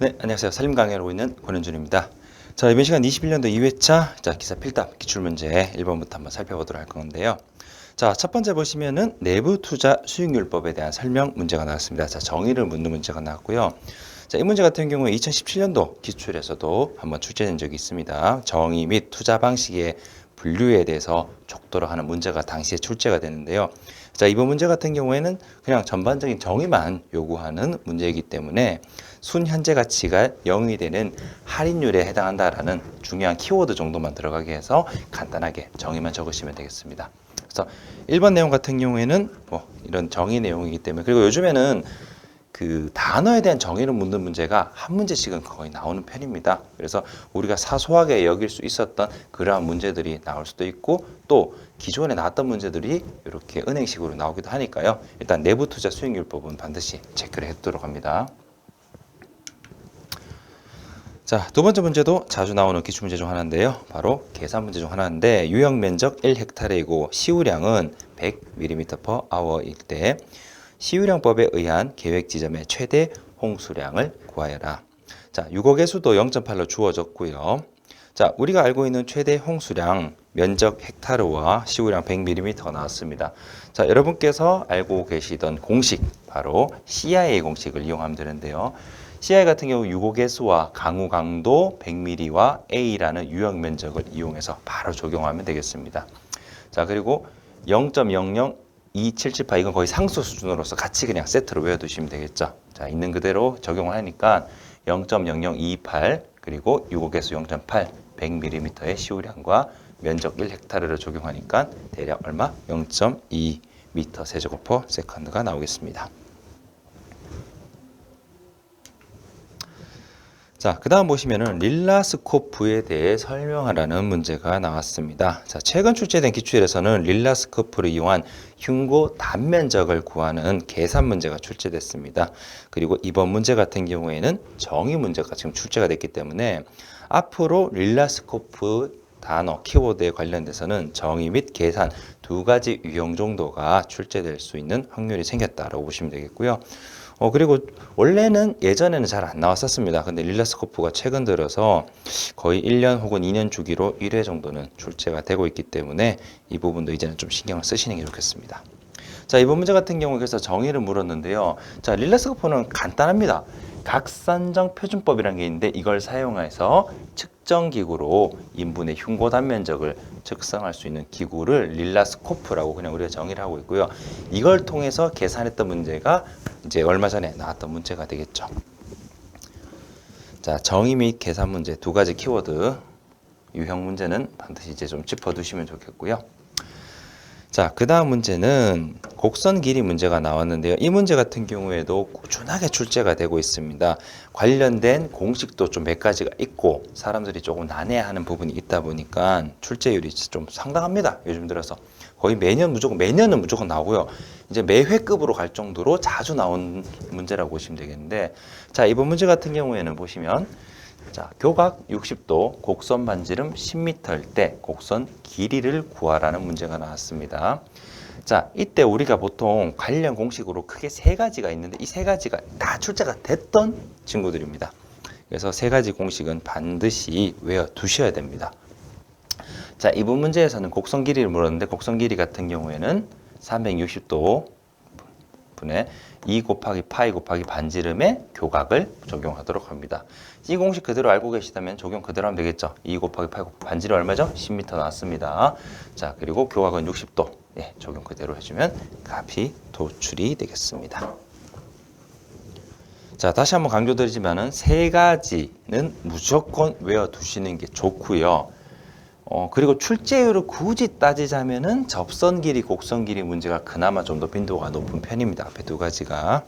네, 안녕하세요. 살림 강의를 있는 권현준입니다. 자, 이번 시간 21년도 2회차 자, 기사 필답 기출 문제 1번부터 한번 살펴보도록 할 건데요. 자, 첫 번째 보시면은 내부 투자 수익률법에 대한 설명 문제가 나왔습니다. 자, 정의를 묻는 문제가 나왔고요. 자, 이 문제 같은 경우에 2017년도 기출에서도 한번 출제된 적이 있습니다. 정의 및 투자 방식의 분류에 대해서 족도로 하는 문제가 당시에 출제가 되는데요. 자, 이번 문제 같은 경우에는 그냥 전반적인 정의만 요구하는 문제이기 때문에 순 현재 가치가 0이 되는 할인율에 해당한다라는 중요한 키워드 정도만 들어가게 해서 간단하게 정의만 적으시면 되겠습니다. 그래서 1번 내용 같은 경우에는 뭐 이런 정의 내용이기 때문에 그리고 요즘에는 그 단어에 대한 정의를 묻는 문제가 한 문제씩은 거의 나오는 편입니다. 그래서 우리가 사소하게 여길 수 있었던 그러한 문제들이 나올 수도 있고 또 기존에 나왔던 문제들이 이렇게 은행식으로 나오기도 하니까요. 일단 내부 투자 수익률법은 반드시 체크를 해두도록 합니다. 자, 두 번째 문제도 자주 나오는 기출 문제 중 하나인데요. 바로 계산 문제 중 하나인데 유형 면적 1헥타르이고 시우량은 100mm/h일 때 시우량법에 의한 계획 지점의 최대 홍수량을 구하여라. 자, 6억의 수도 0.8로 주어졌고요. 자, 우리가 알고 있는 최대 홍수량 면적 헥타르와 시우량 100mm가 나왔습니다. 자, 여러분께서 알고 계시던 공식 바로 CIA 공식을 이용하면 되는데요. CI 같은 경우 6억의 수와 강우 강도 100mm와 A라는 유형 면적을 이용해서 바로 적용하면 되겠습니다. 자, 그리고 0.00278 이건 거의 상수 수준으로서 같이 그냥 세트로 외워두시면 되겠죠. 자, 있는 그대로 적용을 하니까 0.0028 그리고 6억의 수0.8 100mm의 시우량과 면적 1헥타르를 적용하니까 대략 얼마? 0.2m 세제곱퍼 세컨드가 나오겠습니다. 자, 그 다음 보시면은 릴라스코프에 대해 설명하라는 문제가 나왔습니다. 자, 최근 출제된 기출에서는 릴라스코프를 이용한 흉고 단면적을 구하는 계산 문제가 출제됐습니다. 그리고 이번 문제 같은 경우에는 정의 문제가 지금 출제가 됐기 때문에 앞으로 릴라스코프 단어, 키워드에 관련돼서는 정의 및 계산 두 가지 유형 정도가 출제될 수 있는 확률이 생겼다라고 보시면 되겠고요. 어, 그리고 원래는 예전에는 잘 안 나왔었습니다. 근데 릴라스코프가 최근 들어서 거의 1년 혹은 2년 주기로 1회 정도는 출제가 되고 있기 때문에 이 부분도 이제는 좀 신경을 쓰시는 게 좋겠습니다. 자, 이번 문제 같은 경우 그래서 정의를 물었는데요. 자, 릴라스코프는 간단합니다. 각산정 표준법이라는 게 있는데 이걸 사용해서 측정 기구로 인분의 흉고 단면적을 측정할 수 있는 기구를 릴라스코프라고 그냥 우리가 정의를 하고 있고요. 이걸 통해서 계산했던 문제가 이제 얼마 전에 나왔던 문제가 되겠죠. 자, 정의 및 계산 문제 두 가지 키워드 유형 문제는 반드시 이제 좀 짚어 두시면 좋겠고요. 자, 그 다음 문제는 곡선 길이 문제가 나왔는데요. 이 문제 같은 경우에도 꾸준하게 출제가 되고 있습니다. 관련된 공식도 좀 몇 가지가 있고 사람들이 조금 난해하는 부분이 있다 보니까 출제율이 좀 상당합니다. 요즘 들어서 거의 매년 무조건 매년은 무조건 나오고요. 이제 매회급으로 갈 정도로 자주 나온 문제라고 보시면 되겠는데 자, 이번 문제 같은 경우에는 보시면 자, 교각 60도, 곡선 반지름 10m일 때 곡선 길이를 구하라는 문제가 나왔습니다. 자, 이때 우리가 보통 관련 공식으로 크게 세 가지가 있는데 이 세 가지가 다 출제가 됐던 친구들입니다. 그래서 세 가지 공식은 반드시 외워 두셔야 됩니다. 자, 이번 문제에서는 곡선 길이를 물었는데 곡선 길이 같은 경우에는 360도 분의 2 곱하기 파이 곱하기 반지름의 교각을 적용하도록 합니다. 이 공식 그대로 알고 계시다면 적용 그대로 하면 되겠죠. 2 곱하기 파이 곱하기 반지름 얼마죠? 10m 나왔습니다. 자, 그리고 교각은 60도. 예, 적용 그대로 해주면 값이 도출이 되겠습니다. 자, 다시 한번 강조드리지만은 세 가지는 무조건 외워두시는 게 좋고요. 어, 그리고 출제율을 굳이 따지자면은 접선 길이, 곡선 길이 문제가 그나마 좀 더 빈도가 높은 편입니다. 앞에 두 가지가.